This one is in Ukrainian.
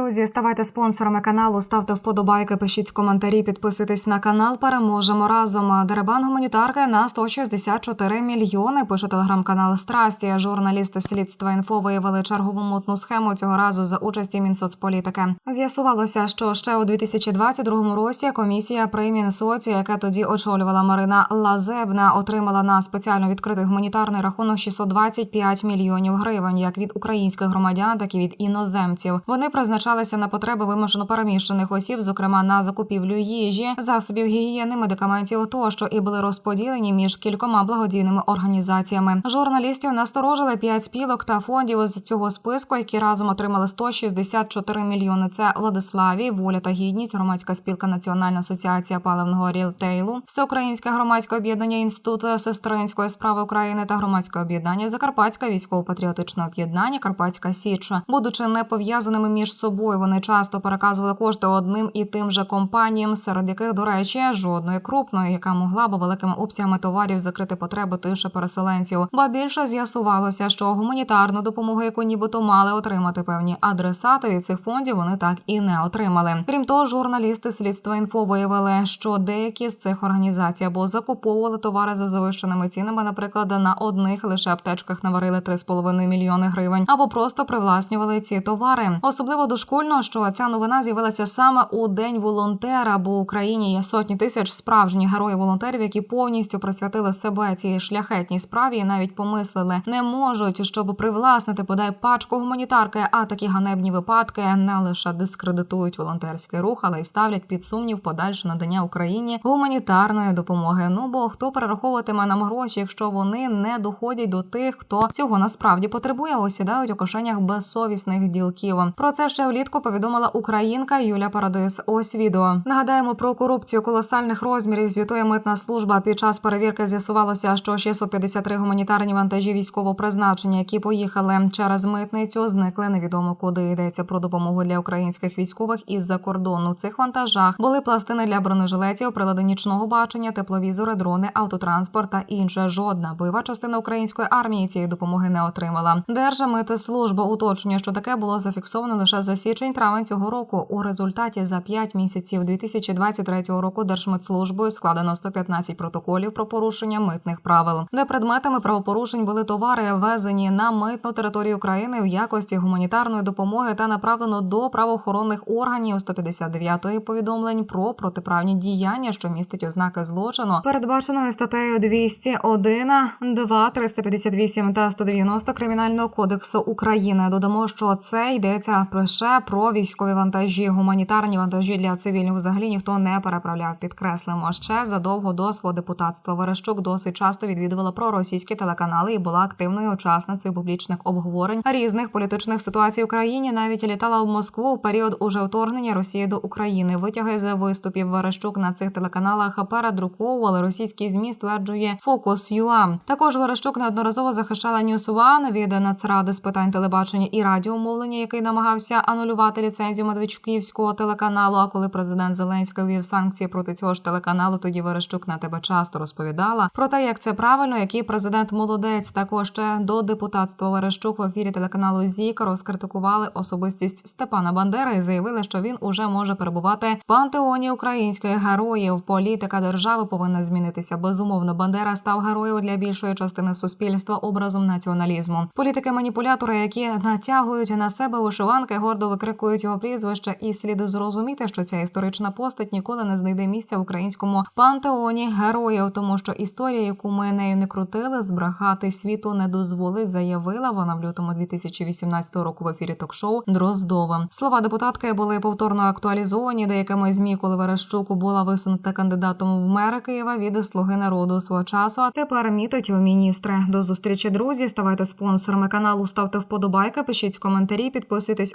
Друзі, ставайте спонсорами каналу, ставте вподобайки, пишіть коментарі, підписуйтесь на канал. Переможемо разом. Деребан гуманітарки на 164 мільйони. Пише телеграм-канал Страсті. Журналісти слідства інфо виявили чергову мутну схему цього разу за участі Мінсоцполітики. З'ясувалося, що ще у 2022 році комісія при Мінсоці, яка тоді очолювала Марина Лазебна, отримала на спеціально відкритий гуманітарний рахунок 625 мільйонів гривень, як від українських громадян, так і від іноземців. Вони призначалися на потреби вимушено переміщених осіб, зокрема на закупівлю їжі, засобів гігієни, медикаментів тощо, і були розподілені між кількома благодійними організаціями. Журналістів насторожили п'ять спілок та фондів з цього списку, які разом отримали 164 мільйони. Це Владиславі, воля та гідність, громадська спілка Національна асоціація паливного рілтейлу, всеукраїнське громадське об'єднання інститут сестринської справи України та громадське об'єднання Закарпатське військово-патріотичне об'єднання Карпатська Січ, будучи не пов'язаними між собою, вони часто переказували кошти одним і тим же компаніям, серед яких, до речі, жодної крупної, яка могла б великими обсягами товарів закрити потреби тих же переселенців. Ба більше з'ясувалося, що гуманітарну допомогу, яку нібито мали отримати певні адресати від цих фондів, вони так і не отримали. Крім того, журналісти слідства інфо виявили, що деякі з цих організацій або закуповували товари за завищеними цінами, наприклад, на одних лише аптечках наварили 3,5 мільйони гривень, або просто привласнювали ці товари. Особливо дошкульно, що ця новина з'явилася саме у день волонтера, бо в Україні є сотні тисяч справжніх героїв-волонтерів, які повністю присвятили себе цій шляхетній справі і навіть помислили, не можуть, щоб привласнити подай пачку гуманітарки. А такі ганебні випадки не лише дискредитують волонтерський рух, але й ставлять під сумнів подальше надання Україні гуманітарної допомоги. Ну бо хто перераховуватиме нам гроші, якщо вони не доходять до тих, хто цього насправді потребує, осідають у кишенях безсовісних ділків. Про це ще влітку повідомила українка Юля Парадис. Ось відео. Нагадаємо про корупцію колосальних розмірів. Звітує митна служба. Під час перевірки з'ясувалося, що 653 гуманітарні вантажі військового призначення, які поїхали через митницю, зникли невідомо куди. Йдеться про допомогу для українських військових із-за кордону. В цих вантажах були пластини для бронежилетів, прилади нічного бачення, тепловізори, дрони, автотранспорт та інше. Жодна бойова частина української армії цієї допомоги не отримала. Держмитслужба уточнює, що таке було зафіксовано лише за січень-травень цього року. У результаті за 5 місяців 2023 року Держмитслужбою складено 115 протоколів про порушення митних правил, де предметами правопорушень були товари, ввезені на митну територію України в якості гуманітарної допомоги та направлено до правоохоронних органів 159-ї повідомлень про протиправні діяння, що містить ознаки злочину, передбаченої статтею 201, 2, 358 та 190 кримінального кодексу України. Додамо, що це йдеться лише про військові вантажі, гуманітарні вантажі для цивільних взагалі ніхто не переправляв. Підкреслимо ще задовго до свого депутатства. Верещук досить часто відвідувала проросійські телеканали і була активною учасницею публічних обговорень різних політичних ситуацій в країні. Навіть літала в Москву в період уже вторгнення Росії до України. Витяги з виступів Верещук на цих телеканалах передруковували російські змі. Стверджує Фокус ЮА. Також Верещук неодноразово захищала News One від Нацради з питань телебачення і радіомовлення, який намагався анулювати ліцензію Медведчуківського телеканалу. А коли президент Зеленський ввів санкції проти цього ж телеканалу, тоді Верещук на тебе часто розповідала про те, як це правильно, який президент молодець. Також ще до депутатства Верещук в ефірі телеканалу ЗІК розкритикували особистість Степана Бандери і заявили, що він уже може перебувати в пантеоні українських героїв. Політика держави повинна змінитися. Безумовно, Бандера став героєм для більшої частини суспільства образом націоналізму. Політики маніпулятори, які натягують на себе вишиванки, гордо викрикують його прізвище, і слід зрозуміти, що ця історична постать ніколи не знайде місця в українському пантеоні героїв, тому що історія, яку ми нею не крутили, збрехати світу не дозволить, заявила вона в лютому 2018 року в ефірі ток-шоу Дроздова. Слова депутатки були повторно актуалізовані деякими змі, коли Верещук була висунута кандидатом в мери Києва від слуги народу свого часу. А тепер мітить у міністри. До зустрічі, друзі. Ставайте спонсорами каналу, ставте вподобайки, пишіть коментарі, підписуйтесь